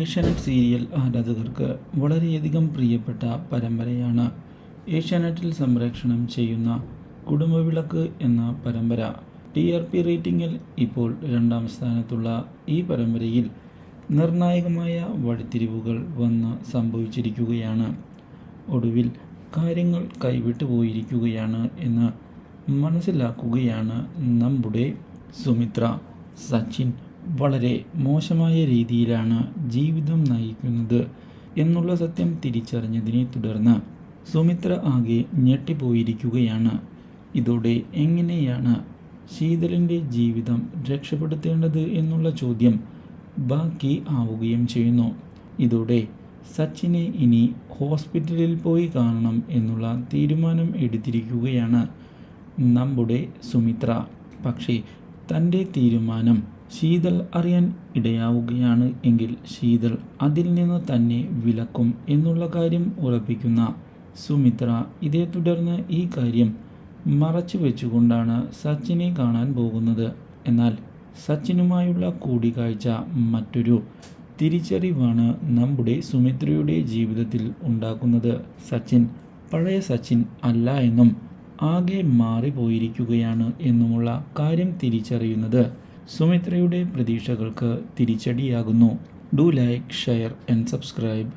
Asianet serial ആരാധകർക്ക് വളരെയധികം പ്രിയപ്പെട്ട പരമ്പരയാണ് ഏഷ്യാനെറ്റിൽ സംപ്രേഷണം ചെയ്യുന്ന കുടുംബവിളക്ക് എന്ന പരമ്പര. ടി ആർ പി റേറ്റിംഗിൽ ഇപ്പോൾ രണ്ടാം സ്ഥാനത്തുള്ള ഈ പരമ്പരയിൽ നിർണായകമായ വഴിത്തിരിവുകൾ വന്ന് സംഭവിച്ചിരിക്കുകയാണ്. ഒടുവിൽ കാര്യങ്ങൾ കൈവിട്ടു പോയിരിക്കുകയാണ് എന്ന് മനസ്സിലാക്കുകയാണ് നമ്മുടെ സുമിത്ര സച്ചിൻ വളരെ മോശമായ രീതിയിലാണ് ജീവിതം നയിക്കുന്നത് എന്നുള്ള സത്യം തിരിച്ചറിഞ്ഞതിനെ തുടർന്ന് സുമിത്ര ആകെ ഞെട്ടിപ്പോയിരിക്കുകയാണ്. ഇതോടെ എങ്ങനെയാണ് ശീതലിന്റെ ജീവിതം രക്ഷപ്പെടുത്തേണ്ടത് എന്നുള്ള ചോദ്യം ബാക്കി ആവുകയും ചെയ്യുന്നു. ഇതോടെ സച്ചിനെ ഇനി ഹോസ്പിറ്റലിൽ പോയി കാണണം എന്നുള്ള തീരുമാനം എടുത്തിരിക്കുകയാണ് നമ്മുടെ സുമിത്ര. പക്ഷേ തന്റെ തീരുമാനം ശീതൾ അറിയാൻ ഇടയാവുകയാണ് എങ്കിൽ ശീതൾ അതിൽ നിന്ന് തന്നെ വിലക്കും എന്നുള്ള കാര്യം ഉറപ്പിക്കുന്ന സുമിത്ര ഇതേ തുടർന്ന് ഈ കാര്യം മറച്ചു വെച്ചുകൊണ്ടാണ് സച്ചിനെ കാണാൻ പോകുന്നത്. എന്നാൽ സച്ചിനുമായുള്ള കൂടിക്കാഴ്ച മറ്റൊരു തിരിച്ചറിവാണ് നമ്മുടെ സുമിത്രയുടെ ജീവിതത്തിൽ ഉണ്ടാക്കുന്നത്. സച്ചിൻ പഴയ സച്ചിൻ അല്ല എന്നും ആകെ മാറിപ്പോയിരിക്കുകയാണ് എന്നുമുള്ള കാര്യം തിരിച്ചറിയുന്നത്. സുമിത്രയുടെ പ്രതീക്ഷകൾക്ക് തിരിച്ചടിയാകുന്നു. Do like share and subscribe